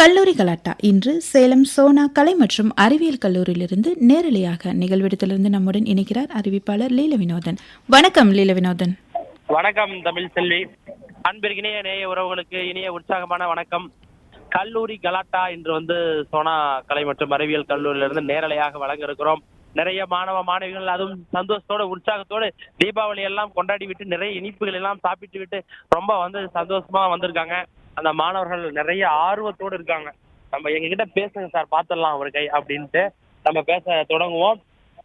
கல்லூரி கலாட்டா இன்று சேலம் சோனா கலை மற்றும் அறிவியல் கல்லூரியிலிருந்து நேரலையாக நிகழ்விடத்திலிருந்து நம்முடன் இணைக்கிறார் அறிவிப்பாளர் லீல வினோதன். வணக்கம் லீல வினோதன். வணக்கம் தமிழ் செல்வி. அன்பிற்கினிய நேய உறவுகளுக்கு இனிய உற்சாகமான வணக்கம். கல்லூரி கலாட்டா இன்று வந்து சோனா கலை மற்றும் அறிவியல் கல்லூரியிலிருந்து நேரலையாக வழங்க இருக்கிறோம் நிறைய மாணவ மாணவிகள் அதுவும் சந்தோஷத்தோட உற்சாகத்தோடு தீபாவளி எல்லாம் கொண்டாடி விட்டு நிறைய இனிப்புகள் எல்லாம் சாப்பிட்டு விட்டு ரொம்ப வந்து சந்தோஷமா வந்திருக்காங்க. அந்த மாணவர்கள் நிறைய ஆர்வத்தோடு இருக்காங்க. நம்ம எங்க கிட்ட பேசுங்க சார் பார்த்துடலாம் ஒரு கை அப்படின்ட்டு நம்ம பேச தொடங்குவோம்.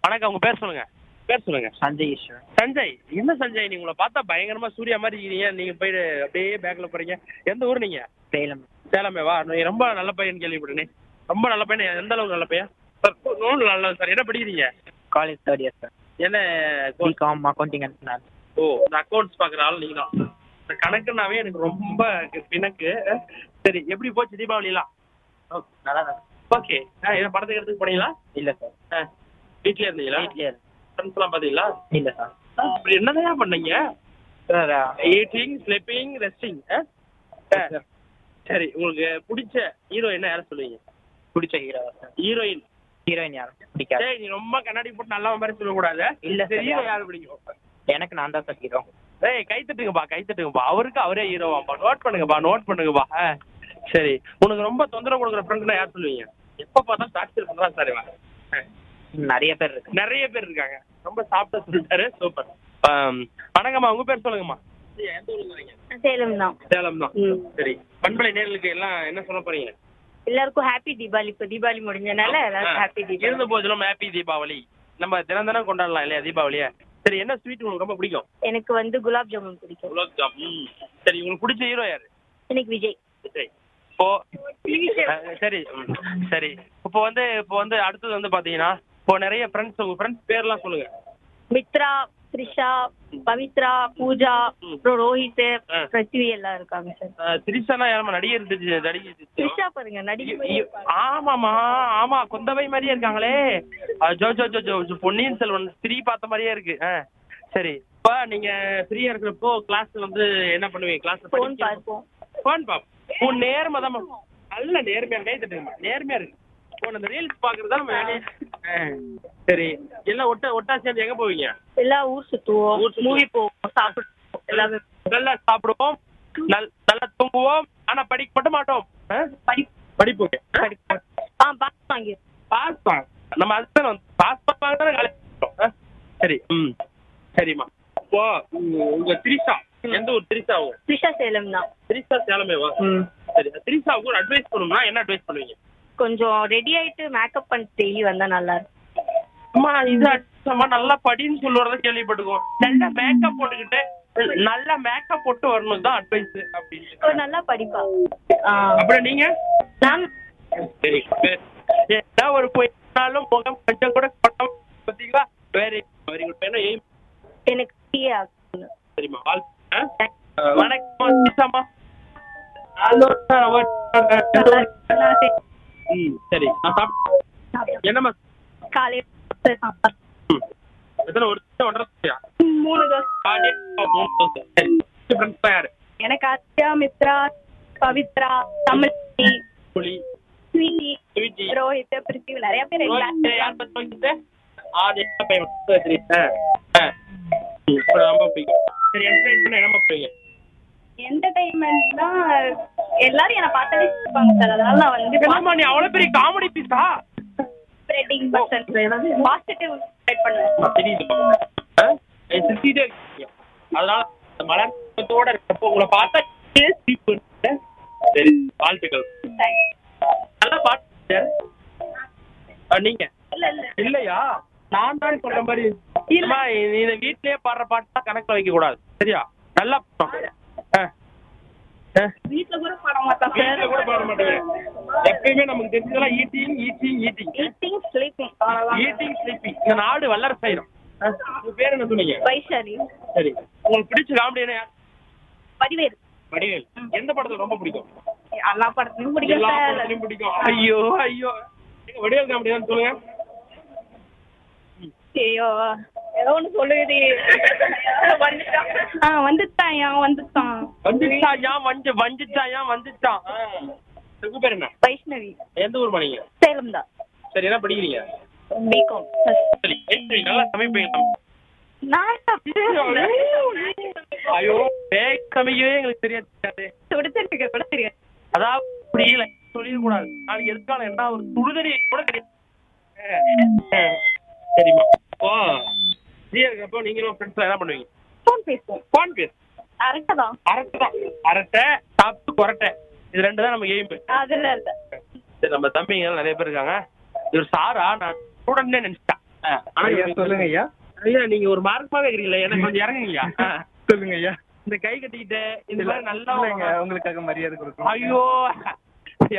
வணக்கம் உங்க பேர் சொல்லுங்க. பேர் சொல்லுங்க. சஞ்சய் சஞ்சய் என்ன சஞ்சய் நீங்க உங்களை பார்த்தா பயங்கரமா சூர்யா மாதிரி இருக்கீங்க. நீங்க போயிட்டு அப்படியே பேக்ல போறீங்க. எந்த ஊர் நீங்க? சேலம். சேலமேவா நீ ரொம்ப நல்ல பையன் கேள்விப்பட்டேனே ரொம்ப நல்ல பையன்? எந்த அளவுக்கு நல்ல பையன்? சார் நூல் நல்ல சார். என்ன படிக்கிறீங்க? காலேஜ் தேர்ட் இயர் சார் என்ன பிகாம் அக்கௌண்டிங் ஓ இந்த அக்கௌண்ட்ஸ் பாக்குற ஆள் நீங்க இந்த கணக்குனாவே எனக்கு ரொம்ப பிணக்கு. சரி எப்படி போச்சு தீபாவளிலாம்? நல்லா தான் ஓகே இதை படத்துக்கு எடுத்துக்கு போனீங்களா? இல்லை சார். வீட்லயே இருந்தீங்களா? வீட்லயே ஃப்ரெண்ட்ஸ் எல்லாம் பாத்தீங்களா இல்லை சார். அப்படி என்னதான் பண்ணீங்க? ஈட்டிங் ஸ்லிப்பிங் ரெஸ்டிங் சரி உங்களுக்கு பிடிச்ச ஹீரோ என்ன? யார சொல்லுவீங்க? பிடிச்ச ஹீரோ சார்? ஹீரோயின் ஹீரோயின் யாரும் பிடிக்காது. நீ ரொம்ப கண்ணாடி போட்டு நல்ல மாதிரி சொல்லக்கூடாது. இல்ல ஹீரோ யாரு பிடிக்கும்? எனக்கு நான் தான் சார் ஹீரோ ஏய் கை தட்டுங்கப்பா கை தட்டுங்கப்பா. அவருக்கு அவரே ஹீரோவாப்பா நோட் பண்ணுங்கப்பா நோட் பண்ணுங்கப்பா. சரி. உனக்கு ரொம்ப தொந்தரவு கொடுக்குற ஃப்ரெண்ட்னா யார் சொல்லுவீங்க? எப்ப பார்த்தா டாக்டர் பண்றான் சார் இவன். நிறைய பேர் இருக்கு நிறைய பேர் இருக்காங்க. ரொம்ப சாப்பிட்ட சொல்லிட்டாரு. சூப்பர் வணக்கம்மா. உங்க பேர் சொல்லுங்கம்மா. சேலம் தான். சேலம் தான். சரி. பண்பலை நேர்களுக்கு எல்லாம் என்ன சொல்ல போறீங்க? எல்லாருக்கும் ஹாப்பி தீபாவளி. இப்போ தீபாவளி முடிஞ்சனால எல்லாருக்கும் ஹாப்பி தீபாவளி. இருந்த போதிலும் ஹாப்பி தீபாவளி. நம்ம தினம் தினம் கொண்டாடலாம் இல்லையா தீபாவளிய? சரி என்ன ஸ்வீட் உங்களுக்கு ரொம்ப பிடிக்கும்? எனக்கு வந்து குலாப் ஜாமுன் பிடிக்கும். குலாப் ஜாம் ம். சரி உங்களுக்கு பிடிச்ச ஹீரோ யாரு? எனக்கு விஜய். சரி இப்போ சரி சரி. இப்போ வந்து இப்போ வந்து அடுத்தது வந்து பாத்தீங்கன்னா இப்போ நிறைய ஃப்ரெண்ட்ஸ் உங்க ஃப்ரெண்ட்ஸ் பேர்லாம் சொல்லுங்க. மித்ரா த்ரிஷா பவித்ரா பூஜா. அப்புறம் ரோஹித் ஆ. பிருத்திவி எல்லாம் இருக்காங்க சார். அஹ், திரிஷானா யாரம்மா? நடிகர் நடிகர் த்ரிஷா பாருங்க நடிகை இ- ஆமாமா ஆமா கொந்தவை மாதிரியே இருக்காங்களே. ஜோ ஜோ ஜோ ஜோ பொன்னியின் செல்வன் ஸ்ரீ பார்த்த மாதிரியே இருக்கு. சரி. இப்ப நீங்க ஃப்ரீயா இருக்கிறப்போ கிளாஸ் வந்து என்ன பண்ணுவீங்க? கிளாஸ் ஃபோன் பார்ப்போம். ஃபோன் பாப் உன் நேர்மை தான் நேர்மையா நேர்மையா இருக்கு. உன் அந்த ரீல்ஸ் பாக்குறதா நம்ம வேலையே சரி. எல்லாம் ஒட்ட ஒட்டா சேர்ந்து எங்க போவீங்க? எல்லா ஊர் சுத்துவோம். ஊர். மூவி போவோம் சாப்பிடுவோம். எல்லாமே நல்லா சாப்பிடுவோம். நல் நல்லா தூங்குவோம். ஆனா படிக்க மட்டும் மாட்டோம். படிப்போம் ஆ? பாஸ் வாங்கி பாஸ் பாஸ் நம்ம ஹஸ்பண்ட் வந்து பாஸ் பண்ணாங்க காலேஜ் சரி. ம். சரிம்மா. இப்போ உங்க திரிஷா. எந்த ஒரு திரிஷா த்ரிஷா சேலம் தான் திரிஷா சேலமேவா சரி. திரிஷாவுக்கு ஒரு அட்வைஸ் பண்ணணும்னா என்ன அட்வைஸ் பண்ணுவீங்க? கொஞ்சம் ரெடி ஆயிட்டு மேக்கப் பண்ணிட்டு டெய்லி வந்தா நல்லா இருக்கும் அம்மா இது அம்மா நல்லா படின்னு சொல்லுறத கேள்விப்பட்டுக்குவோம் நல்ல மேக்கப் போட்டுக்கிட்டு நல்ல மேக்கப் போட்டு வரணும் தான் அட்வைஸ் அப்படின்னு. நல்லா படிப்பா. அப்புறம் நீங்க? நான் சரி ஏதா ஒரு போயினாலும் முகம் கொஞ்சம் கூட பட்டம் பார்த்தீங்களா வெரி வெரி குட் என்ன எய்ம் எனக்கு. சரிம்மா ஆ? அஹ், வணக்கம் சீசாம்மா ஹலோ சரி. ம் சரி. நான் சாப்பிட்டேன் என்னம்மா காலையில சாப்பாடு. ம். எத்தனை ஒரு ஒன்றரை தோசையா? மூணு தோசை. மூணு தோசை. ஃப்ரெண்ட்ஸ் யாரு? எனக்கு அத்யா மித்ரா பவித்ரா தமிழ்ச்சி ரோஹித் நிறைய பேர் யார் பத்தி பையன் ரொம்ப பிடிக்கும். சரி பிடிக்கும்? என்டர்டைன்மெண்ட் தான் எல்லாரும் என்ன பார்த்தாலே இருப்பாங்க சார். அதனால நான் வந்து என்னம்மா நீ அவ்வளவு பெரிய காமெடி பீஸா ஸ்ப்ரெட்டிங் பர்சன் பாசிட்டிவ் ஸ்ப்ரெட் பண்ணுவேன். இருக்கீங்க அதனால அந்த மலர் முகத்தோட இருக்கப்போ உங்களை பார்த்தா சிரிப்பு? சரி வாழ்த்துக்கள். நல்லா பாட்டு ஆ, நீங்க? இல்ல இல்ல. இல்லையா? நான் தான் சொல்ற மாதிரி. நீ வீட்லயே பாடுற பாட்டு தான் கணக்குல வைக்க கூடாது சரியா? நல்லா வீட்ல கூட பாட மாட்டேன் வீட்ல கூட பாட மாட்டேங்க. எப்பயுமே நமக்கு தெரிஞ்சதெல்லாம் eating eating eating eating sleeping அவ்வளவுதான் ஈட்டிங் ஸ்லீப்பிங் இந்த நாடு வல்லரசு ஆயிரும். உங்க பேர் என்ன சொன்னீங்க? வைஷாலி. சரி. உங்களுக்கு பிடிச்ச காமெடி என்ன? வடிவேல். வடிவேல். எந்த படத்துல ரொம்ப பிடிக்கும்? எல்லா படத்துலயும் பிடிக்கும் எல்லா சார். படத்துலயும் பிடிக்கும். ஐயோ ஐயோ. வடிவேல் காமெடி தான் சொல்லுங்க. ஐயோ. ஏதோ ஒண்ணு சொல்லுது வந்துட்டான். ஆ வந்துட்டான் வந்துட்டான். ஏன் வந்து வந்துட்டான் ஏன் வந்துட்டான் ஆ. உங்க பேர் என்ன? வைஷ்ணவி. எந்த ஊர் பண்ணீங்க சேலம் தான். சரி என்ன படிக்கிறீங்க? பிகாம் சரி சரி, நல்லா சமைப்பீங்க. நான் ஐயோ பேக் சமைக்கவே எங்களுக்கு தெரியாது சுடுதண்ணிக்கு கூட தெரியாது. அதாவது புரியல சொல்லிடக்கூடாது. நாளைக்கு எதுக்கான என்ன ஒரு சுடுதறி கூட தெரியாது சரிம்மா. ஓ ஃப்ரீயா இருக்கப்போ நீங்களும் ஃப்ரெண்ட்ஸ்லாம் என்ன பண்ணுவீங்க? ஃபோன் பேசுவோம். ஃபோன் பேசு. அரட்டை சாப்பிட்டு கொரட்டை. இது ரெண்டு தான் நம்ம எய்ம். அதுல இல்ல சரி நம்ம தம்பிங்க நிறைய பேர் இருக்காங்க. இவர் சாரா நான் ஸ்டூடெண்ட்னே நினைச்சிட்டேன். ஆனா சொல்லுங்க ஐயா. ஐயா நீங்க ஒரு மார்க்கமா கேக்குறீங்களா எனக்கு கொஞ்சம் இறங்குங்கய்யா. சொல்லுங்க ஐயா. இந்த கை கட்டிக்கிட்டு இந்த மாதிரி நல்லா உங்களுக்காக மரியாதை கொடுக்கணும். ஐயோ.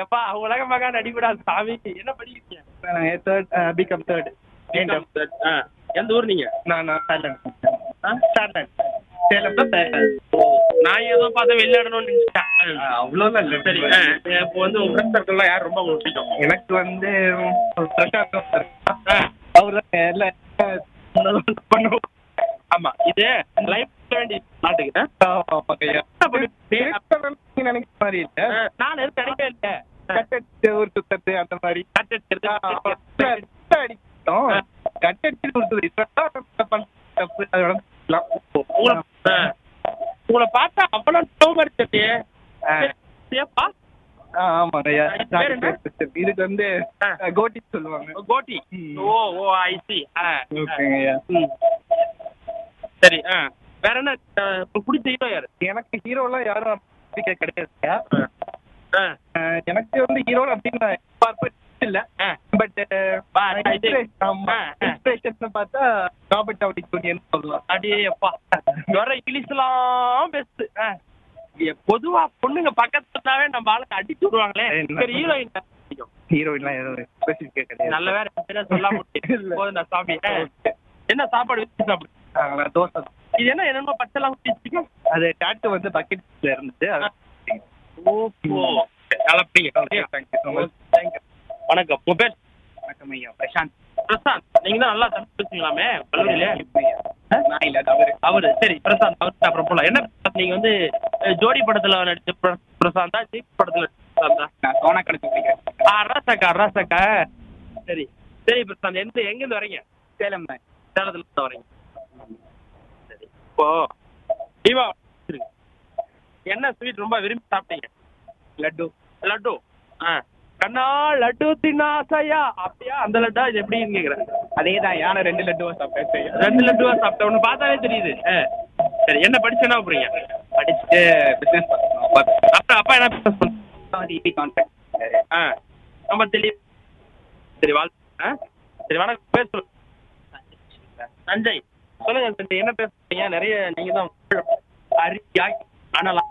எப்பா உலக மகா நடிப்படா சாமி. என்ன படிக்கிறீங்க? நான் தேர்ட் பிகம் தேர்ட் எந்த ஊர் நீங்க? நான் நான் சேலம் நான் ஏதோ பார்த்து விளையாடணும்னு அவ்வளவுதான் இப்போ வந்து உங்க ஃப்ரெண்ட் ரொம்ப பிடிக்கும் எனக்கு வந்து அவர் ஆமா இது லைஃப் நினைக்கிற மாதிரி இல்ல? நான் நினைக்கவே இல்ல. கட்டடிச்சு ஒரு சுத்தத்து அந்த மாதிரி. கட்டடிச்சு அடிக்கிறோம் கட்டடிச்சு ஒரு அதோட உங்களை பார்த்தா அவ்வளவு டவுன் அடிச்சே சேஃபா இதுக்கு வந்து கோட்டி சொல்லுவாங்க. கோட்டி. ஓ ஓ ஐ சி சரி வேற என்ன பிடிச்ச ஹீரோ யாரு? எனக்கு ஹீரோலாம் யாரும் கிடையாது எனக்கு வந்து ஹீரோ அப்படின்னு இல்ல. பட் ஆ. இன்ஸ்பிரேஷன் பார்த்தா ராபர்ட் டவுனி ஜூனியர் சொல்லலாம் அடே அப்பா. வர இங்கிலீஷ்லாம் பெஸ்ட் பொதுவா பொண்ணுங்க பக்கத்துலவே நம்ம ஆளுங்க அடிச்சு விடுவாங்களே? சரி ஹீரோயின் ஹீரோயின்லாம் எதுவும் ஸ்பெசிஃபிக்காக கிடையாது. நல்ல வேற பேர சொல்லாம இல்ல. போதும் நான் சாமி. என்ன சாப்பாடு வச்சு சாப்பிடு? தோசை. இது என்ன என்னமோ பச்செல்லாம் வச்சிருக்கோம் அது டாட்டு வந்து பக்கெட்ல இருந்துச்சு. ஓஹோ கலப்பீங்க thank you so much thank you வணக்கம். உங்க பேர்? வணக்கம் ஐயா. பிரசாந்த். பிரசாந்த் நீங்க தான் நல்லா தமிழ் நான் இல்ல அவரு அவரு சரி பிரசாந்த் அவர்கிட்ட அப்புறம் போலாம். என்ன நீங்க வந்து ஜோடி படத்துல நடிச்ச பிர- பிரசாந்தா ஜீப் படத்துல நான் சோனா கணக்கு பிடிக்கிறேன். ஆ ராசாக்கா ராசாக்கா. சரி. சரி பிரசாந்த் எந்த எங்க இருந்து வரீங்க? சேலம் தான். சேலத்துல இருந்து வரீங்க. சரி இப்போ தீபா. என்ன ஸ்வீட் ரொம்ப விரும்பி சாப்பிட்டீங்க? லட்டு. லட்டு. ஆ. கண்ணா லட்டு தின்னாசையா அப்படியா அந்த லட்டா இது எப்படின்னு கேக்குறேன் அதே தான் யானை ரெண்டு லட்டுவா சாப்பிட்டேன் ரெண்டு லட்டுவா சாப்பிட்டேன் ஒன்று பார்த்தாலே தெரியுது சரி என்ன படிச்சு என்ன போறீங்க படிச்சுட்டு பிசினஸ் அப்புறம் அப்பா என்ன பிசினஸ் பண்றாங்க? இபி கான்ட்ராக்ட் ஆ ரொம்ப தெளிவு சரி வாழ் ஆ சரி வணக்கம் பேர் சொல்லு சஞ்சய் சொல்லுங்க சஞ்சய் என்ன பேசுறீங்க நிறைய நீங்க தான் அரியாய் ஆனால்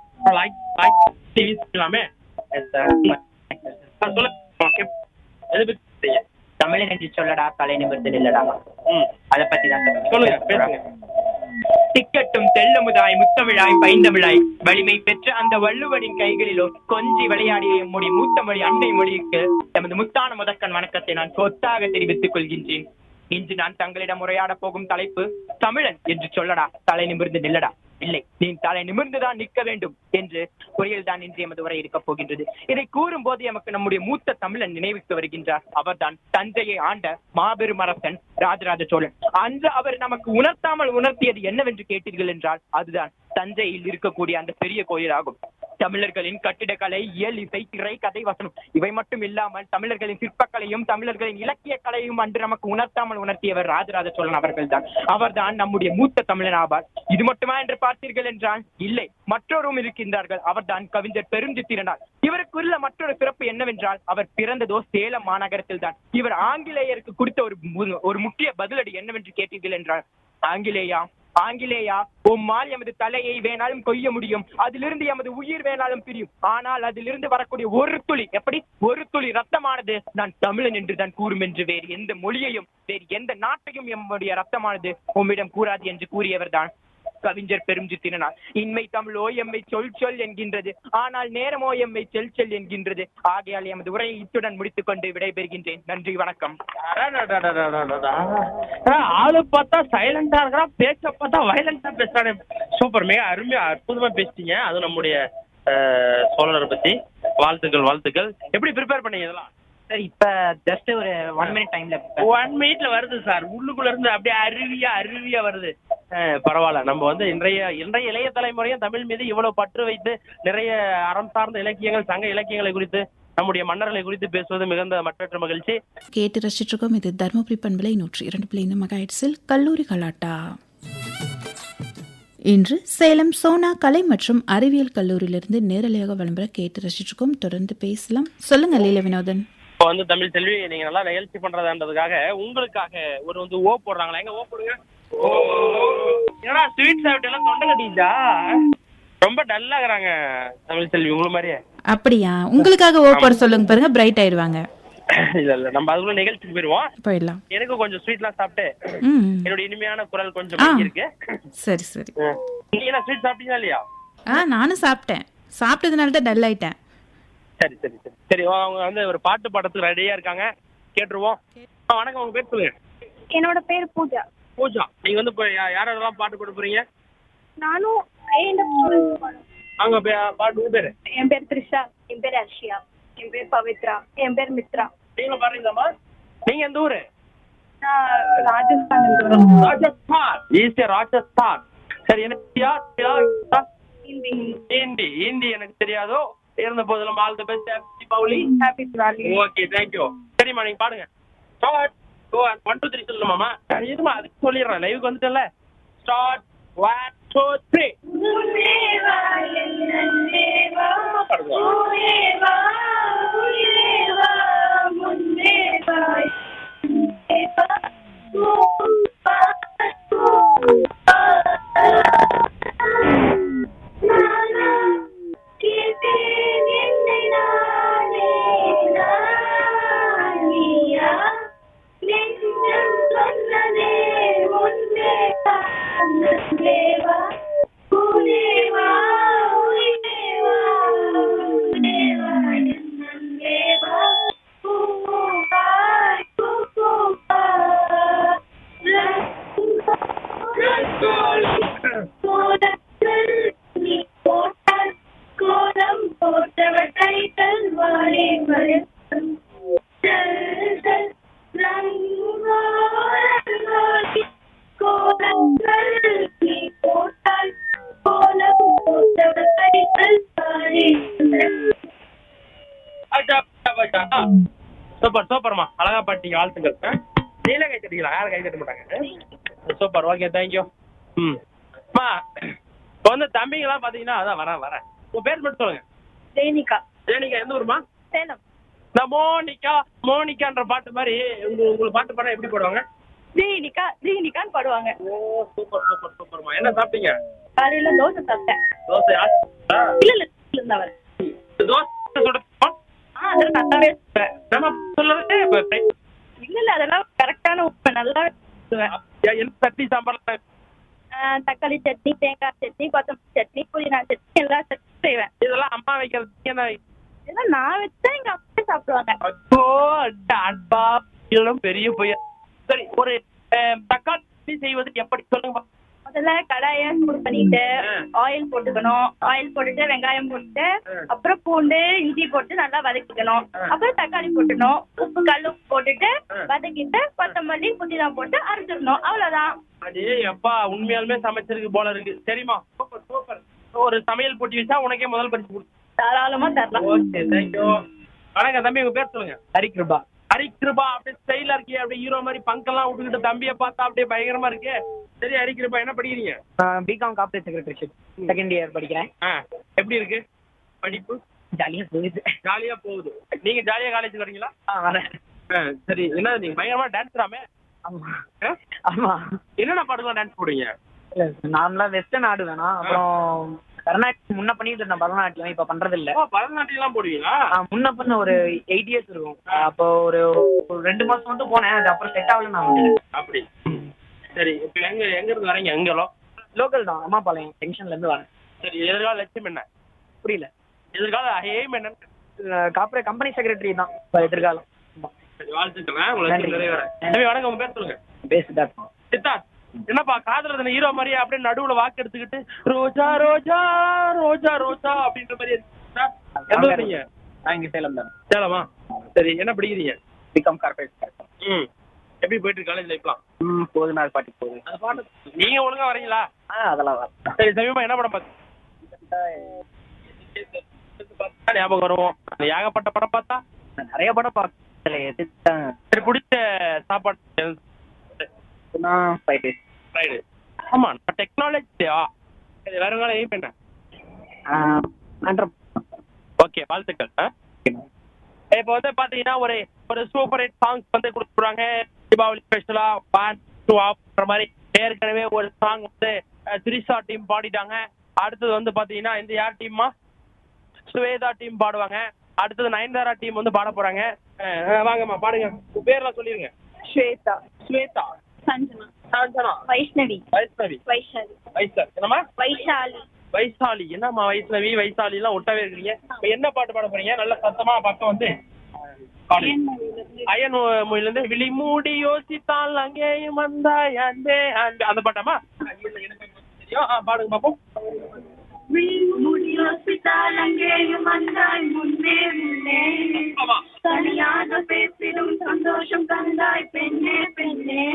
வீசலாமே சொல்லுங்க எது பத்தி தமிழன் என்று சொல்லடா தலை நிமிர்ந்து நில்லடா. ம் அத பத்தி தான் சொல்லுங்க. பேசுங்க. திக்கட்டும் தெள்ளமுதாய் முத்தமிழாய் பைந்தமிழாய். வலிமை பெற்ற அந்த வள்ளுவனின் கைகளிலோ கொஞ்சி விளையாடிய எம்முடைய மூத்த மொழி அண்டை மொழிக்கு எமது முத்தான முதற்கண் வணக்கத்தை நான் சொத்தாக தெரிவித்துக் கொள்கின்றேன். இன்று நான் தங்களிடம் உரையாட போகும் தலைப்பு தமிழன் என்று சொல்லடா தலை நிமிர்ந்து நில்லடா. இல்லை நீ தலை நிமிர்ந்துதான் நிற்க வேண்டும் என்று குறையில் தான் இன்று எமது உரை இருக்கப் போகின்றது. இதை கூறும் போது எமக்கு நம்முடைய மூத்த தமிழன் நினைவுக்கு வருகின்றார். அவர்தான் தஞ்சையை ஆண்ட மாபெரும் அரசன் ராஜராஜ சோழன். அன்று அவர் நமக்கு உணர்த்தாமல் உணர்த்தியது என்னவென்று கேட்டீர்கள் என்றால் அதுதான். தஞ்சையில் இருக்கக்கூடிய அந்த பெரிய கோயில் ஆகும் தமிழர்களின் கட்டிடக்கலை இயல் இசை திரை கதை வசனம் இவை மட்டும் இல்லாமல் தமிழர்களின் சிற்பக்கலையும் தமிழர்களின் இலக்கிய கலையும் அன்று நமக்கு உணர்த்தாமல் உணர்த்தியவர் ராஜராஜ சோழன் அவர்கள்தான். அவர்தான் நம்முடைய மூத்த தமிழன் ஆவார். இது மட்டுமா என்று பார்த்தீர்கள் என்றால் இல்லை. மற்றொரும் இருக்கின்றார்கள். அவர்தான் கவிஞர் பெருஞ்சித்திரனார். இவருக்குள்ள மற்றொரு சிறப்பு என்னவென்றால் அவர் பிறந்ததோ சேலம் மாநகரத்தில் தான் இவர் ஆங்கிலேயருக்கு கொடுத்த ஒரு மு- ஒரு முக்கிய பதிலடி என்னவென்று கேட்டீர்கள் என்றால் ஆங்கிலேயா ஆங்கிலேயா உம்மால் எமது தலையை வேணாலும் கொய்ய முடியும். அதிலிருந்து எமது உயிர் வேணாலும் பிரியும். ஆனால் அதிலிருந்து வரக்கூடிய ஒரு துளி எப்படி? ஒரு துளி ரத்தமானது நான் தமிழன் என்று தான் கூறும் என்று வேறு எந்த மொழியையும் வேறு எந்த நாட்டையும் எம்முடைய ரத்தமானது உம்மிடம் கூறாது என்று கூறியவர் தான் கவிஞர் பெருஞ்சித்திரனார் இன்மை தமிழோ எம்மை சொல் சொல் என்கின்றது. ஆனால் நேரமோ எம்மை செல் செல் என்கின்றது. ஆகையால் எமது உரையை இத்துடன் முடித்துக் கொண்டு விடைபெறுகின்றேன். நன்றி வணக்கம். ஆளு பார்த்தா சைலண்டா இருக்கிறா பேச பார்த்தா வயலண்டா பேசுறானே சூப்பர் மிக அருமையா அற்புதமா பேசிட்டீங்க அது நம்முடைய சோழரை பத்தி வாழ்த்துக்கள் வாழ்த்துக்கள் எப்படி ப்ரிப்பேர் பண்ணீங்க இதெல்லாம் சார் இப்ப ஜஸ்ட் ஒரு ஒன் மினிட் டைம்ல ஒன் மினிட்ல வருது சார். உள்ளுக்குள்ள இருந்து அப்படியே அருவியா அருவியா வருது. பரவாயில்ல. நம்ம வந்து இன்றைய இன்றைய இளைய தலைமுறையும் தமிழ் மீது இவ்வளவு பற்று வைத்து நிறைய அறம் சார்ந்த இலக்கியங்கள் சங்க இலக்கியங்களை குறித்து நம்முடைய மன்னர்களை குறித்து பேசுவது மிகுந்த மற்றற்ற மகிழ்ச்சி. கேட்டு ரசிச்சிருக்கோம். இது தருமபுரி பண்பலை நூற்றி இரண்டு புள்ளி ஐந்து மெகாஹெட்ஸில் கல்லூரி கலாட்டா. இன்று சேலம் சோனா கலை மற்றும் அறிவியல் கல்லூரியிலிருந்து நேரலையாக விளம்பர கேட்டு ரசிச்சிருக்கோம். தொடர்ந்து பேசலாம். சொல்லுங்க லீல வினோதன். இப்போ வந்து தமிழ் செல்வி நீங்க நல்லா நிகழ்ச்சி பண்றதான்றதுக்காக உங்களுக்காக ஒரு வந்து ஓ போடுறாங்களா? எங்க ஓ போடுங்க? என்னடா ஸ்வீட் சாப்பிட்டு எல்லாம் தொண்டை கட்டிச்சா ரொம்ப டல்லாகிறாங்க தமிழ் செல்வி உங்களை மாதிரியே. அப்படியா? உங்களுக்காக ஓ போட சொல்லுங்க பாருங்க பிரைட் ஆயிடுவாங்க. இல்ல இல்ல நம்ம அதுக்குள்ள நிகழ்ச்சிக்கு போயிருவோம். போயிடலாம். எனக்கு கொஞ்சம் ஸ்வீட்லாம் சாப்பிட்டு ம். என்னோட இனிமையான குரல் கொஞ்சம் இருக்கு. சரி சரி. நீங்க ஸ்வீட் சாப்பிட்டீங்களா இல்லையா? ஆ நானும் சாப்பிட்டேன். சாப்பிட்டதுனால தான் டல் ஆயிட்டேன். சரி சரி சரி. சரி அவங்க வந்து ஒரு பாட்டு பாடத்துக்கு ரெடியா இருக்காங்க. கேட்டுருவோம். வணக்கம். உங்க பேர் சொல்லுங்க. என்னோட பேர் பூஜா. பூஜா. நீங்க வந்து இப்போ யாரெல்லாம் பாட்டு பாட போறீங்க நானும் பே- பாட்டு உங்க பேரு? என் பேர் த்ரிஷா. என் பேர் அர்ஷியா என் பேர் பவித்ரா. என் பேர் மித்ரா. நீங்களும் பாடுறீங்களாமா நீங்க எந்த ஊரு? ராஜஸ்தான் ராஜஸ்தான். ஈஸியா ராஜஸ்தான். சரி எனக்கு ஹிந்தி ஹிந்தி எனக்கு தெரியாதோ? இருந்த போதிலும் all the best happy Pauli happy Diwali okay thank you சரிம்மா நீங்க பாடுங்க. ஸ்டார்ட் ஒன் டூ த்ரீ சொல்லணுமாமா இருமா அதுக்கு சொல்லிடுறேன். லைவுக்கு வந்துட்டல ஸ்டார்ட் ஒன் டூ த்ரீ கோலம் ஓகே தேங்க்யூ ம். அம்மா இப்போ வந்து தம்பிங்கெல்லாம் பார்த்தீங்கன்னா அதான் வரேன் வரேன். உங்க பேர் மட்டும் சொல்லுங்க. ஜெயனிகா ஜெனிகா எந்த ஊருமா சேலம். இந்த மோனிகா மோனிகான்ற பாட்டு மாதிரி உங்க உங்களுக்கு பாட்டு பாட எப்படி போடுவாங்க? ஜெயினிகா ஜெயினிகான்னு பாடுவாங்க. ஓ சூப்பர் சூப்பர் சூப்பர்மா. என்ன சாப்பிட்டீங்க? காலையில தோசை சாப்பிட்டேன். தோசை ஆ? இல்ல இல்ல இருந்தவர் தோசை சுட ஆ அதெல்லாம் நல்லாவே நம்ம break- இல்ல இல்ல அதெல்லாம் கரெக்டான சொல்லுவேன் என்ன சட்னி சாம்பார் ஆ, தக்காளி சட்னி தேங்காய் சட்னி கொத்தமல்லி சட்னி புதினா சட்னி எல்லா சட்னியும் செய்வேன். இதெல்லாம் அம்மா வைக்கிறது என்ன இதெல்லாம் நான் வச்சா எங்க அப்பா சாப்பிடுவாங்க. பெரிய பொய்யா சரி ஒரு தக்காளி சட்னி செய்வது எப்படி சொல்லுங்க? முதல்ல கடாய சூடு பண்ணிட்டு. ஆயில் போட்டுக்கணும். ஆயில் போட்டுட்டு வெங்காயம் போட்டு. அப்புறம் பூண்டு இஞ்சி போட்டு நல்லா வதக்கிக்கணும். அப்புறம் தக்காளி போட்டுடணும் உப்பு கல் உப்பு போட்டுட்டு. வதக்கிட்டு கொத்தமல்லி புதினா போட்டு அரைச்சிடணும். அவ்வளவுதான். அடே அப்பா உண்மையாலுமே சமைச்சிருக்கு போல இருக்கு. சரிம்மா சூப்பர் சூப்பர். ஒரு சமையல் போட்டி வச்சா உனக்கே முதல் பரிசு கொடு தாராளமா தரலாம். ஓகே தேங்க்யூ வணக்கம் தம்பி உங்க பேர் சொல்லுங்க. ஹரிகிருபா. ஹரிக்கிருபா அப்படியே ஸ்டைலா இருக்கே அப்படியே ஹீரோ மாதிரி பங்கெல்லாம் விட்டுக்கிட்டு தம்பியை பார்த்தா அப்படியே பயங்கரமா இருக்கே. சரி ஹரிக்கிருபா என்ன படிக்கிறீங்க? B Com corporate secretaryship second year படிக்கிறேன். எப்படி இருக்கு? படிப்பு? ஜாலியாக போகுது. ஜாலியா போகுது. நீங்க ஜாலியா காலேஜ் வரீங்களா வரேன். சரி. என்ன நீங்க பயங்கரமா டான்ஸ்ராமே ஆமா. என்னென்ன பாட்டுலாம் டான்ஸ் போடுவீங்க நார்மலா வெஸ்டர்ன் ஆடுவேனா அப்புறம் கர்நாடகம் முன்ன பண்ணிட்டு இருந்தேன் பரதநாட்டியம் இப்ப பண்றது இல்ல ஓ பரதநாட்டியம்லாம் போடுவீங்களா? முன்ன பண்ண ஒரு எயிட் இயர்ஸ் இருக்கும். அப்போ ஒரு ரெண்டு மாசம் மட்டும் போனேன். அது அப்புறம் செட் ஆகல நான் அப்படி. சரி இப்போ எங்க எங்க இருந்து வரீங்க? எங்கெல்லாம் லோக்கல் தான் அம்மாபாளையம் ஜங்ஷன்ல இருந்து வரேன். சரி எதிர்கால லட்சியம் என்ன? புரியல. எதிர்கால எய்ம் என்ன கார்பரேட் கம்பெனி செக்ரட்டரி தான் இப்ப எதிர்காலம். வாழ்த்துக்கிறேன் உங்களை வணக்கம். உங்க பேர் சொல்லுங்க. பேசுதா சித்தார்த். என்னப்பா காதல ஹீரோ மாதிரியே? அப்படியே நடுவுல வாக்கு எடுத்துக்கிட்டு ரோஜா ரோஜா ரோஜா ரோஜா அப்படின்ற மாதிரி? எந்த ஊர் நீங்க? நான் இங்க சேலம் தான். சேலமா? சரி என்ன படிக்கிறீங்க? பிகாம் கார்பரேட் ம். எப்படி போயிட்டு காலேஜ் லைஃப்லாம் ம் போகுது நாள் பாட்டி போகுது. அந்த பாட்டு நீங்க ஒழுங்கா வரீங்களா ஆ அதெல்லாம் வர சரி சமீபமா என்ன படம் பார்த்து ஞாபகம் வருவோம் ஏகப்பட்ட படம் பார்த்தா? நிறைய படம் பார்த்தேன் சரி பிடிச்ச சாப்பாடு ஃப்ரைடு ஆமா நம்ம டெக்னாலஜியா வேற வேலை எய்ம் என்ன? ஓகே வாழ்த்துக்கள் இப்போ வந்து பாத்தீங்கன்னா ஒரு ஒரு சூப்பர் ஹிட் சாங்ஸ் வந்து கொடுத்துருவாங்க தீபாவளி ஸ்பெஷலா டூ ஆஃப்ன்ற மாதிரி. ஏற்கனவே ஒரு சாங் வந்து திரிஷா டீம் பாடிட்டாங்க. அடுத்தது வந்து பாத்தீங்கன்னா இந்த யார் டீம்மா சுவேதா டீம் பாடுவாங்க. அடுத்தது நயன்தாரா டீம் வந்து பாட போறாங்க. வாங்கம்மா பாடுங்க. பேர்லாம் சொல்லிருங்க. ஸ்வேதா. ஸ்வேதா. சஞ்சனா. வைஷ்ணவி. வைஷ்ணவி. வைஷாலி வைசாலி என்னம்மா? வைஷாலி. வைசாலி என்னம்மா வைஷ்ணவி? வைசாலி எல்லாம் ஒட்டவே இருக்கீங்க இப்ப என்ன பாட்டு பாட போறீங்க? நல்ல சத்தமா பக்கம் வந்து. அயன் மொழியில இருந்து விழி மூடி யோசித்தால் அங்கேயும் வந்தாய் அன்பே அன்பே. அந்த பாட்டாமா பாடுங்க பாப்போம். முடியோசித்தால் அங்கேயும் வந்தாய் முன்னே முன்னே தனியாக பேசிடும் சந்தோஷம் தந்தாய் பெண்ணே பெண்ணே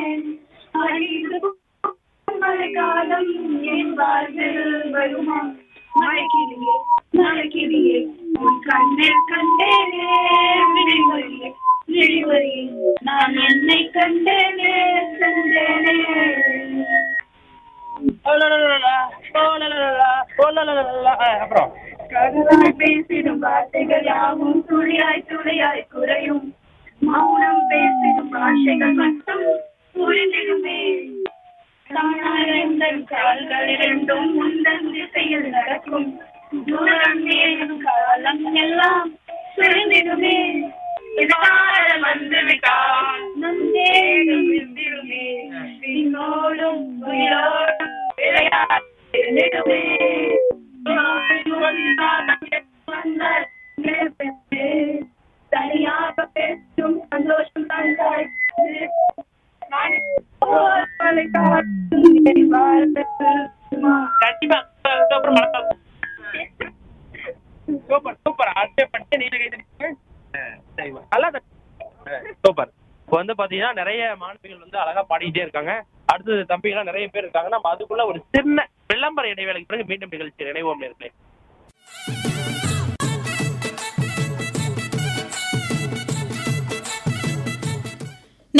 மழைக்காலம் என் வாழ்வில் வருமா மழைக்கிளியே மழைக்கிளியே உன் கண்டேனே கண்டிப்பா. அப்புறம் மறக்காம. Super super. அடுத்த பட்டு நீல சூப்பர். இப்போ வந்து பாத்தீங்கன்னா நிறைய மாணவிகள் வந்து அழகா பாடிக்கிட்டே இருக்காங்க. அடுத்தது தம்பிகள்லாம் நிறைய பேர் இருக்காங்க. நம்ம அதுக்குள்ள ஒரு சின்ன விளம்பர இடைவேளைக்கு பிறகு மீண்டும் நிகழ்ச்சி நினைவோம் நேர்களே.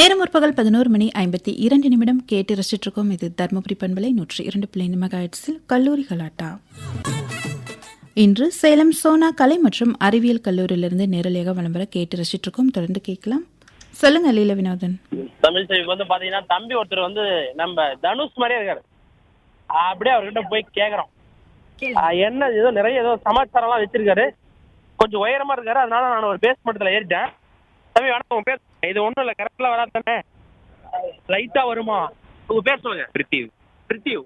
நேரம் முற்பகல் பதினோரு மணி ஐம்பத்தி இரண்டு நிமிடம் கேட்டு ரசிச்சிட்டு இருக்கோம். இது தர்மபுரி பண்பலை நூற்றி இரண்டு பிள்ளை மெகாஹெட்ஸில் கல்லூரி கலாட்டா இன்று சேலம் சோனா கலை மற்றும் அறிவியல் கல்லூரியிலிருந்து நேரலையாக விளம்பர கேட்டு ரசிச்சிட்டு இருக்கோம். தொடர்ந்து கேட்கலாம். சொல்லுங்க லீல வினோதன். தமிழ் செல்விக்கு வந்து பாத்தீங்கன்னா தம்பி ஒருத்தர் வந்து நம்ம தனுஷ் மாதிரியே இருக்காரு. அப்படியே அவர்கிட்ட போய் கேக்குறோம். என்ன ஏதோ நிறைய ஏதோ சமாச்சாரம்லாம் வச்சிருக்காரு. கொஞ்சம் உயரமா இருக்காரு. அதனால நான் ஒரு பேஸ்மெண்ட்ல ஏறிட்டேன். தம்பி வணக்கம் உங்க பேர் இது ஒண்ணும் இல்ல கரெக்டா வராது தானே லைட்டா வருமா? உங்க பேர் சொல்லுங்க. பிரித்திவ். பிரித்திவ்.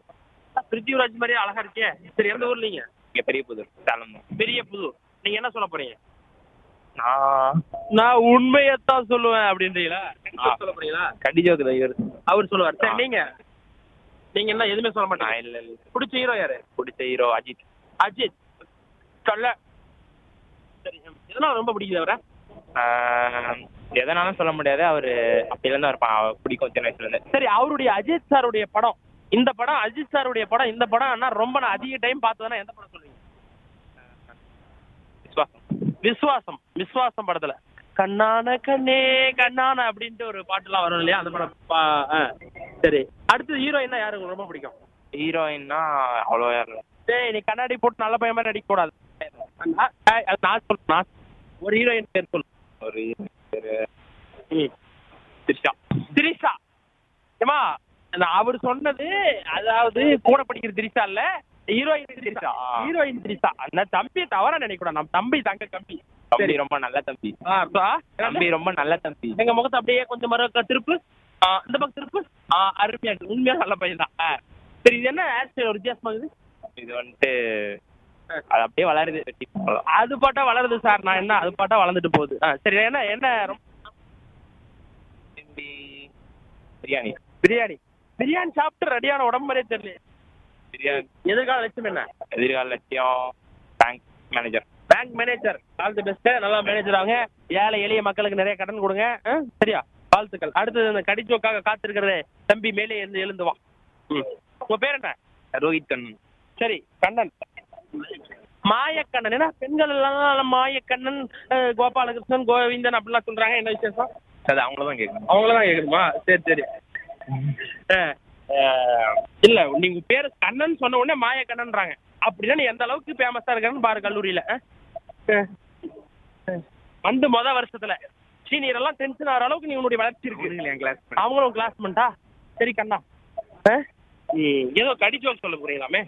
பிரித்திவ்ராஜ் மாதிரியே அழகா இருக்கே. சரி எந்த ஊர்ல நீங்க? இங்க பெரிய புதூர் சேலம் பெரிய புது நீங்க என்ன சொல்ல போறீங்க? நான் நான் உண்மையத்தான் சொல்லுவேன் அப்படின்றீங்களா. சொல்ல போறீங்களா? கண்டிஜோக்கு தான் இவர். அவர் சொல்லுவார். சரி. நீங்க? நீங்க என்ன எதுவுமே சொல்ல மாட்டீங்க? இல்ல இல்ல பிடிச்ச ஹீரோ யாரு? பிடிச்ச ஹீரோ அஜித். அஜித். சொல்ல சரி எதனால ரொம்ப பிடிக்குது அவரை? எதனாலும் சொல்ல முடியாது. அவரு அப்பையிலேருந்து அவர் பிடிக்கும் சின்ன வயசுல இருந்து. சரி அவருடைய அஜித் சாருடைய படம் இந்த படம் அஜித் சாருடைய படம் இந்த படம் ஆனா ரொம்ப நான் அதிக டைம் பார்த்ததுன்னா எந்த படம் சொல்றீங்க விஸ்வாசம். விஸ்வாசம். விஸ்வாசம் படத்துல. கண்ணான கண்ணே கண்ணான அப்படின்ட்டு ஒரு பாட்டுலாம் வரும் இல்லையா? அந்த படம். சரி அடுத்து ஹீரோயினா யாரு ரொம்ப பிடிக்கும்? ஹீரோயின்னா அவ்வளோ யாரும் டேய் நீ கண்ணாடி போட்டு நல்ல பையன் மாதிரி நடிக்க கூடாது நான் சொல்ல நான் ஒரு ஹீரோயின் பேர் சொல்லு. ஒரு திரிஷா. திரிஷா. ஏமா அவர் சொன்னது அதாவது கூட படிக்கிற திரிஷா இல்ல ஹீரோயின் திரிஷா. ஹீரோயின் திரிஷா. அந்த தம்பி தவறா நினைக்க கூடாது நம்ம தம்பி தங்க தம்பி. சரி ரொம்ப நல்ல தம்பி. தம்பி ரொம்ப நல்ல தம்பி. எங்க முகத்தை அப்படியே கொஞ்சம் மறு திருப்பு. இந்த பக்கம் திருப்பு. அருமையா இருக்கு. உண்மையா நல்ல பையன் தான். சரி இது என்ன ஹேர் ஸ்டைல் ஒரு வித்தியாசமா இருக்குது? இது வந்துட்டு அது அப்படியே வளருது. அது பாட்டா வளருது சார். நான் என்ன அது பாட்டா வளர்ந்துட்டு போகுது. சரி என்ன என்ன பிரியாணி. பிரியாணி. பிரியாணி. சாப்பிட்டு ரெடியான உடம்பு மாதிரியே தெரியல பிரியாணி. எதிர்கால லட்சம் என்ன? எதிர்கால லட்சியம் bank manager bank manager all the best நல்லா மேனேஜர் ஆகுங்க. ஏழை எளிய மக்களுக்கு நிறைய கடன் கொடுங்க. சரியா? வாழ்த்துக்கள். அடுத்தது இந்த கடிச்சோக்காக காத்திருக்கிறது. தம்பி மேலே எழுந்து ம். உங்க பேர் என்ன? ரோஹித் கண்ணன். சரி கண்ணன். மாயக்கண்ணன். ஏன்னா பெண்கள் எல்லாம் மாயக்கண்ணன் கோபாலகிருஷ்ணன் கோவிந்தன் அப்படிலாம் சொல்றாங்க. என்ன விசேஷம்? அது அவங்கள தான் கேட்கணும். அவங்களதான் கேட்கணுமா? சரி சரி. இல்ல நீங்க பேர் கண்ணன் சொன்ன உடனே மாயக்கண்ணன்றாங்க. அப்படின்னா நீ எந்த அளவுக்கு ஃபேமஸா இருக்கன்னு பாரு கல்லூரியில. வந்து மொத வருஷத்துல. சீனியர் எல்லாம் டென்ஷன் ஆகிற அளவுக்கு நீ உன்னுடைய வளர்ச்சி இருக்கு. என் கிளாஸ் அவங்களும் கிளாஸ்மெண்டா சரி கண்ணா. ஏதோ கடிச்சோம் சொல்ல போறீங்களாமே?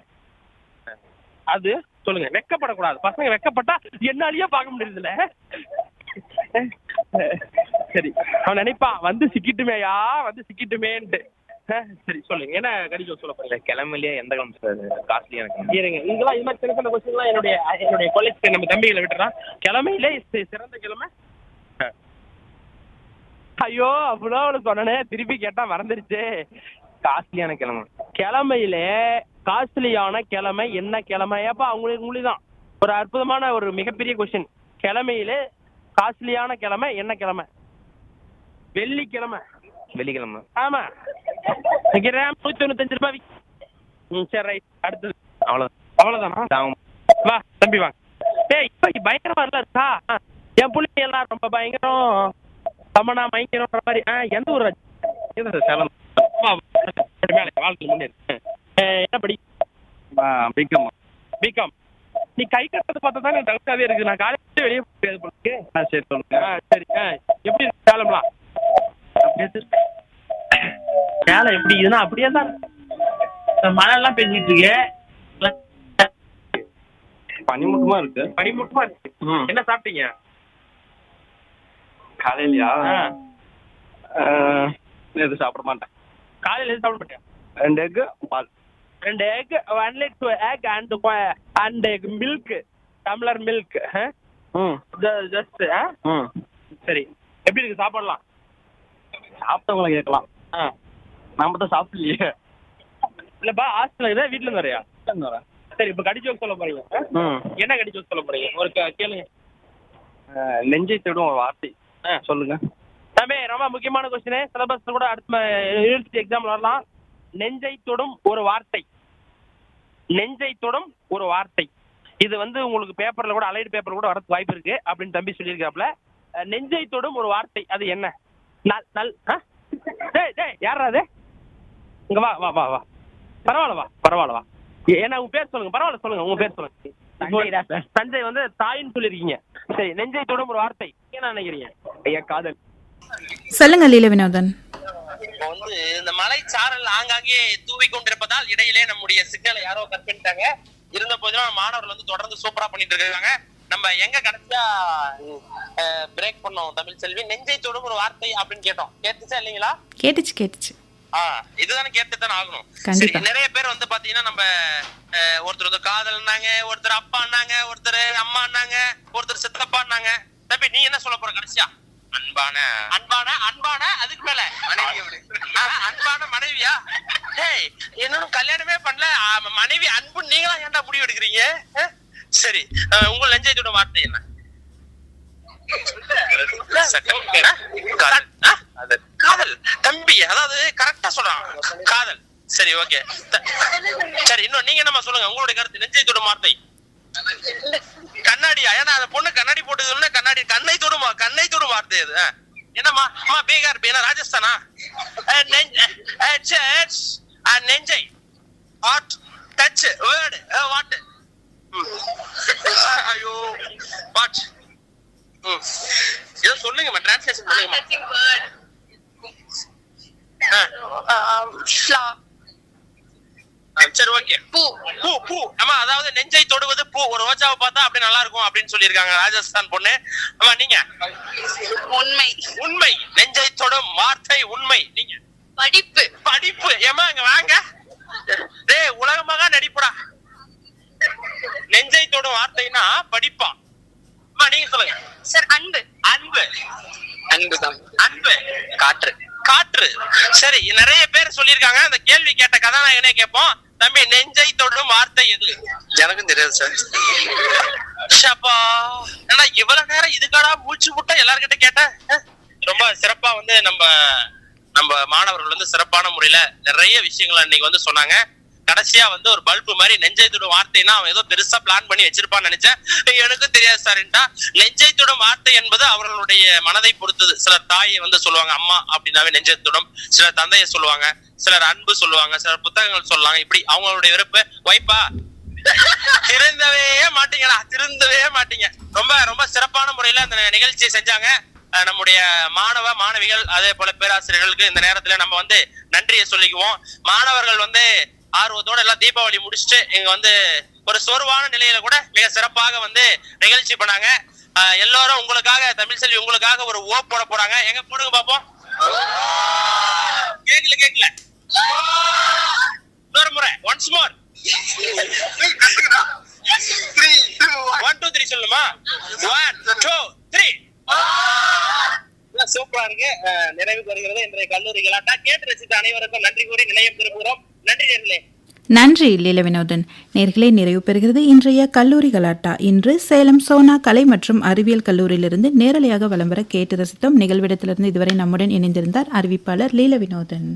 அது சொல்லுங்க வெக்கப்படக்கூடாது. பசங்க வெக்கப்பட்டா என்னாலயே பார்க்க முடியறதில்ல. சரி அவன் நினைப்பான் வந்து சிக்கிட்டுமேயா வந்து சிக்கிட்டுமேன்ட்டு. சரி சொல்லுங்க என்ன கடிச்சோம் சொல்ல போறீங்க? கிளம்பலையே எந்த கிளம்பு சார்? காஸ்ட்லியா எனக்கு இருங்க இதெல்லாம் இது மாதிரி சின்ன சின்ன கொஸ்டின்லாம் என்னுடைய என்னுடைய காலேஜ் நம்ம தம்பிகளை விட்டுறான் கிழமையிலே சிறந்த கிழமை. ஐயோ அவ்வளோ அவனுக்கு சொன்னனே திருப்பி கேட்டா மறந்துருச்சு. காஸ்ட்லியான கிளம்பு கிழமையில காஸ்ட்லியான கிழமை என்ன கிழமை? ஏப்பா அவங்களுக்கு உங்களுக்கு தான் ஒரு அற்புதமான ஒரு மிகப்பெரிய கொஸ்டின் கிழமையில காஸ்ட்லியான கிழமை என்ன கிழமை? வெள்ளிக்கிழமை. வெள்ளிக்கிழமை. ஆமா. கிராம் நூத்தி தொண்ணூத்தஞ்சு ரூபாய் ம் சரி ரைட் அடுத்தது. அவ்வளோ அவ்வளவுதானா? தான் வா தம்பி வா டேய் இப்ப பயங்கரமா இல்ல இருக்கா? என் பிள்ளைங்க எல்லாம் ரொம்ப பயங்கரம். தமனா பயங்கரம்ன்ற மாதிரி. ஆ எந்த ஊர்? சேலம். என்ன படி? பிகம் பிகாம் நீ கை கட்டது பார்த்தா தான் டவுட்டாவே இருக்கு. நான் காலேஜ் வெளியே இருக்கு. ஆ சரி சொல்லுங்க ஆ சரி. ஆ எப்படி இருக்கு சேலம்லாம் அப்படியே இருக்கு. சேலம் எப்படி இதுன்னா அப்படியே தான் மழை எல்லாம் பெஞ்சிட்டு இருக்கு. பனிமுட்டமா இருக்கு? பனிமுட்டமா இருக்கு. என்ன சாப்பிட்டீங்க? காலையிலயா? ஆ. எது சாப்பிட மாட்டேன். காலையில எதுவும் சாப்பிட மாட்டியா? ரெண்டு எக்கு பால். ரெண்டு egg one lid egg and and milk tumbler milk just சரி. எப்படி இருக்கு? சாப்பாடுலாம். சாப்பிட்டவங்களை கேட்கலாம். ஆ. நாம தான் சாப்பிடலையே. இல்லப்பா ஹாஸ்டல் இதே வீட்ல இருந்து வரையா? சரி இப்போ கடிச்சு சொல்ல போறீங்க. என்ன கடிச்சு சொல்ல போறீங்க? ஒரு கேளுங்க. நெஞ்சை தேடும் ஒரு வார்த்தை. சொல்லுங்க. தம்பி ரொம்ப முக்கியமான கொஸ்டின் சிலபஸ் கூட அடுத்த யூனிவர்சிட்டி எக்ஸாம்ல வரலாம். நெஞ்சை தொடும் ஒரு வார்த்தை. நெஞ்சை தொடும் ஒரு வார்த்தை. இது வந்து உங்களுக்கு பேப்பர்ல கூட அலைடு பேப்பர் கூட வரதுக்கு வாய்ப்பு இருக்கு அப்படின்னு தம்பி சொல்லியிருக்காப்ல நெஞ்சை தொடும் ஒரு வார்த்தை அது என்ன? நல் நல்? டேய் டேய் யாரா அது? இங்க வா வா வா வா. பரவாயில்ல வா பரவாயில்ல வா. ஏன்னா உங்க பேர் சொல்லுங்க பரவாயில்ல சொல்லுங்க உங்க பேர் சொல்லுங்க. சஞ்சய் வந்து தாயின்னு சொல்லியிருக்கீங்க. சரி நெஞ்சை தொடும் ஒரு வார்த்தை என்ன நினைக்கிறீங்க? ஐயா காதல். சொல்லுங்க லீல வினோதன். வந்து இந்த மலை சாரல் ஆங்காங்கே தூவி கொண்டிருப்பதால் இடையிலே நம்முடைய சிக்னலை யாரோ கட் பண்ணிட்டாங்க இருந்த போதிலும் மாணவர்கள் வந்து தொடர்ந்து சூப்பரா பண்ணிட்டு இருக்காங்க. நம்ம எங்க கடைசியா பிரேக் பண்ணோம் தமிழ் செல்வி? நெஞ்சை தொடும் ஒரு வார்த்தை அப்படின்னு கேட்டோம். கேட்டுச்சா இல்லைங்களா? கேட்டுச்சு கேட்டுச்சு. இதுதானே கேட்டுத்தானே ஆகணும். நிறைய பேர் வந்து பாத்தீங்கன்னா நம்ம ஒருத்தர் வந்து காதல்னாங்க ஒருத்தர் அப்பான்னாங்க ஒருத்தர் அம்மான்னாங்க ஒருத்தர் சித்தப்பான்னாங்க தம்பி நீ என்ன சொல்ல போற கடைசியா? அன்பான அன்பான அன்பான அதுக்கு மேல. மனைவி அன்பான மனைவியா? டேய் இன்னும் கல்யாணமே பண்ணல. மனைவி அன்பு நீங்களா ஏன்டா முடிவு எடுக்கிறீங்க? சரி அஹ், உங்கள் நெஞ்சைத்தோட வார்த்தை என்ன? காதல். தம்பி அதாவது கரெக்டா சொல்றான். காதல். சரி ஓகே சரி இன்னும் நீங்க என்னமா சொல்லுங்க? உங்களுடைய கருத்து நெஞ்சை தொடும் வார்த்தை. கண்ணாடியா ஏன்னா அந்த பொண்ணு கண்ணாடி போட்டது கண்ணாடி கண்ணை தொடுமா கண்ணை தொடும் வார்த்தை அது. என்னம்மா அம்மா பீகார் பீனா ராஜஸ்தானா? நெஞ்ச. ஹாட் டச் வேர்டு வாட் ஐயோ வாட் ஏதோ சொல்லுங்கம்மா டிரான்ஸ்லேஷன் பண்ணுங்கம்மா. ஆ, சரி ஓகே பூ பூ பூ. ஆமா அதாவது நெஞ்சை தொடுவது பூ. ஒரு ரோஜாவை பார்த்தா அப்படி நல்லா இருக்கும் அப்படின்னு சொல்லியிருக்காங்க ராஜஸ்தான் பொண்ணு. ஆமா நீங்க? உண்மை. உண்மை. நெஞ்சை தொடும் வார்த்தை உண்மை. நீங்க? படிப்பு. படிப்பு. ஏமா இங்க வாங்க. டேய் உலகமாக நடிப்புடா. நெஞ்சை தொடும் வார்த்தைனா படிப்பா. அம்மா நீங்க சொல்லுங்க. சார் அன்பு. அன்பு. அன்புதான். அன்பு. காற்று. காற்று. சரி நிறைய பேர் சொல்லியிருக்காங்க. அந்த கேள்வி கேட்ட கதாநாயகனே கேட்போம். தம்பி நெஞ்சை தொடும் வார்த்தை எது? எனக்கும் தெரியாது சார் ஷப்பா ஏன்னா இவ்வளவு நேரம் இதுக்காடா மூச்சு முட்டை எல்லார்கிட்ட கேட்டேன். ரொம்ப சிறப்பா வந்து நம்ம நம்ம மாணவர்கள் வந்து சிறப்பான முறையில நிறைய விஷயங்களை இன்னைக்கு வந்து சொன்னாங்க. கடைசியா வந்து ஒரு பல்பு மாதிரி நெஞ்சைத்துடும் வார்த்தைன்னா வார்த்தைனா அவன் ஏதோ பெருசா பிளான் பண்ணி வச்சிருப்பான்னு நினைச்சேன். எனக்கும் தெரியாது சார்ட்டா நெஞ்சைத்துடும் வார்த்தை என்பது அவர்களுடைய மனதை பொறுத்தது. சிலர் தாயை வந்து சொல்லுவாங்க அம்மா அப்படின்னாவே நெஞ்சை சிலர் தந்தையை சொல்லுவாங்க சிலர் அன்பு சொல்லுவாங்க சிலர் புத்தகங்கள் சொல்லுவாங்க இப்படி அவங்களுடைய விருப்பு வைப்பா. திருந்தவே மாட்டீங்களா? திருந்தவே மாட்டீங்க. ரொம்ப ரொம்ப சிறப்பான முறையில அந்த நிகழ்ச்சியை செஞ்சாங்க. நம்முடைய மாணவ மாணவிகள் அதே போல பேராசிரியர்களுக்கு இந்த நேரத்துல நம்ம வந்து நன்றியை சொல்லிக்குவோம். மாணவர்கள் வந்து ஆர்வத்தோட எல்லாம் தீபாவளி முடிச்சுட்டு இங்க வந்து ஒரு சோர்வான நிலையில கூட மிக சிறப்பாக வந்து நிகழ்ச்சி பண்ணாங்க. எல்லாரும் உங்களுக்காக தமிழ் செல்வி உங்களுக்காக ஒரு ஓ போட போறாங்க. எங்க போடுங்க பாப்போம். கேக்கல கேக்கல. இன்னொரு முறை. Once more one two three சொல்லுமா ஒன் டூ த்ரீ சூப்பரா இருக்கு. அஹ் நிறைவுக்கு வருகிறது. இன்றைய கல்லூரி கலாட்டா கேட்டு ரசித்த அனைவருக்கும் நன்றி கூறி நிலையம் திரும்புகிறோம் நன்றி நேர்களே. நன்றி லீல வினோதன். நேர்களே நிறைவு பெறுகிறது இன்றைய கல்லூரி கலாட்டா. இன்று சேலம் சோனா கலை மற்றும் அறிவியல் கல்லூரியிலிருந்து நேரலையாக வலம் வர கேட்டு ரசித்தோம். நிகழ்விடத்திலிருந்து இதுவரை நம்முடன் இணைந்திருந்தார் அறிவிப்பாளர் லீல வினோதன்.